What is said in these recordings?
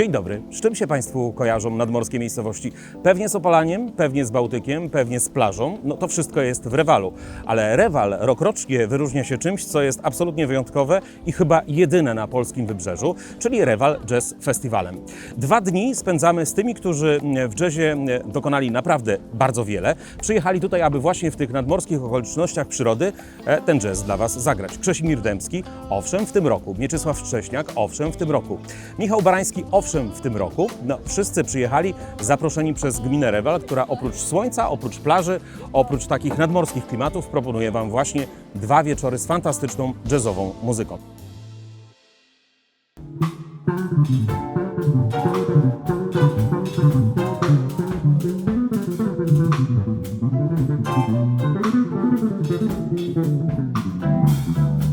Dzień dobry. Z czym się Państwu kojarzą nadmorskie miejscowości? Pewnie z Opolaniem, pewnie z Bałtykiem, pewnie z plażą. No to wszystko jest w Rewalu. Ale Rewal rokrocznie wyróżnia się czymś, co jest absolutnie wyjątkowe i chyba jedyne na polskim wybrzeżu, czyli Rewal Jazz Festivalem. Dwa dni spędzamy z tymi, którzy w jazzie dokonali naprawdę bardzo wiele. Przyjechali tutaj, aby właśnie w tych nadmorskich okolicznościach przyrody e, ten jazz dla Was zagrać. Krzesimir Dębski, owszem, w tym roku. Mieczysław Szcześniak, owszem, w tym roku. Michał Barański, owszem, pierwszym w tym roku. No, wszyscy przyjechali zaproszeni przez gminę Rewel, która oprócz słońca, oprócz plaży, oprócz takich nadmorskich klimatów proponuje Wam właśnie dwa wieczory z fantastyczną jazzową muzyką. Thank you.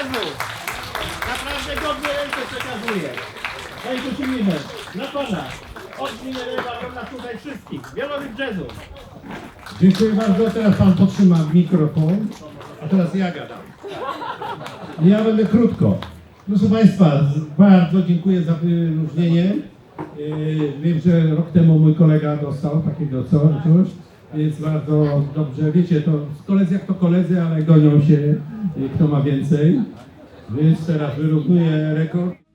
Jazzu! Naprawdę godnie ręce przekazuję. Prosimy dla Pana. Od gminy Rewal nas tutaj wszystkich. Wielowych jazzu. Dziękuję bardzo. Teraz pan potrzyma mikrofon, a teraz ja gadam. Ja będę krótko. Proszę Państwa, bardzo dziękuję za wyróżnienie. Yy, Wiem, że rok temu mój kolega dostał takiego co, coś, więc bardzo dobrze. Wiecie, to koledzy jak to koledzy, ale gonią się, yy, kto ma więcej. Więc teraz wyrównuję rekord.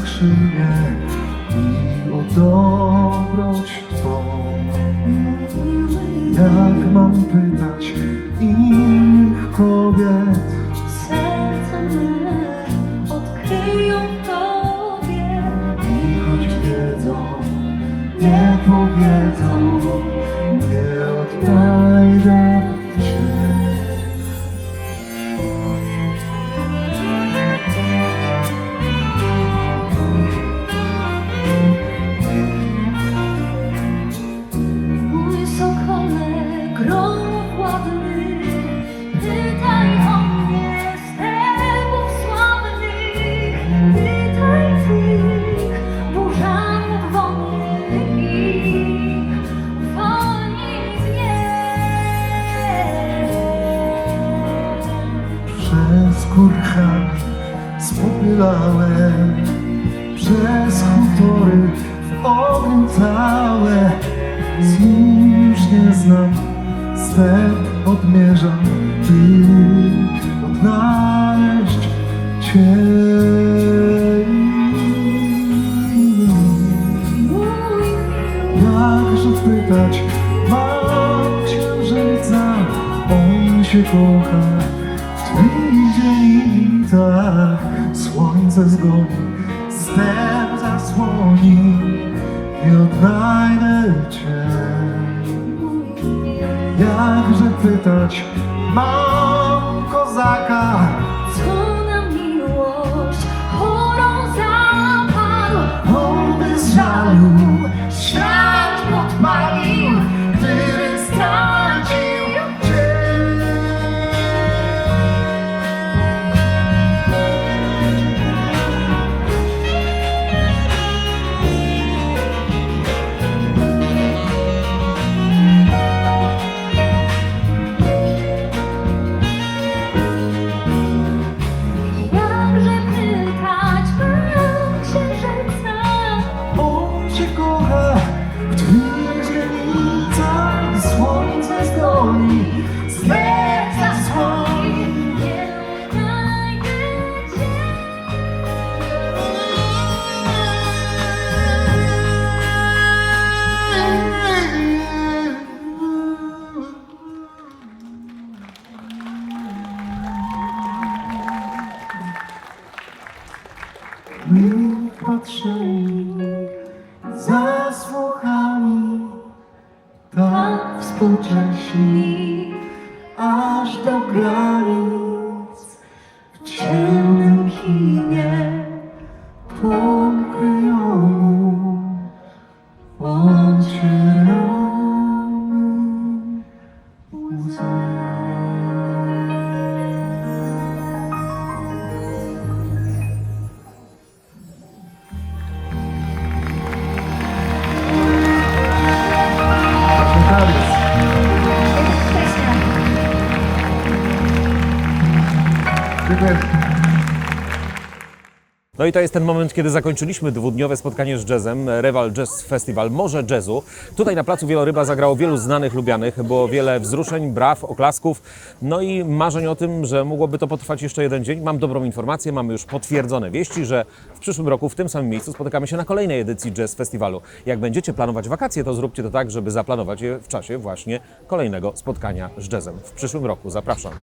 Cztery skrzynie i o dobroć Twą. Jak mam pytać innych kobiet, Mam księżyca On się kocha. W twych dzielnicach Słońce zgoni Step zasłoni I odnajdę Cię. Jakże pytać Mam kozaka? Co na miłość chorą zapadł? Bez żalu Świat nie patrzę No i to jest ten moment, kiedy zakończyliśmy dwudniowe spotkanie z jazzem, Rewal Jazz Festival, Morze Jazzu. Tutaj na placu Wieloryba zagrało wielu znanych, lubianych, było wiele wzruszeń, braw, oklasków, no i marzeń o tym, że mogłoby to potrwać jeszcze jeden dzień. Mam dobrą informację, mamy już potwierdzone wieści, że w przyszłym roku w tym samym miejscu spotykamy się na kolejnej edycji Jazz Festiwalu. Jak będziecie planować wakacje, to zróbcie to tak, żeby zaplanować je w czasie właśnie kolejnego spotkania z jazzem. W przyszłym roku zapraszam.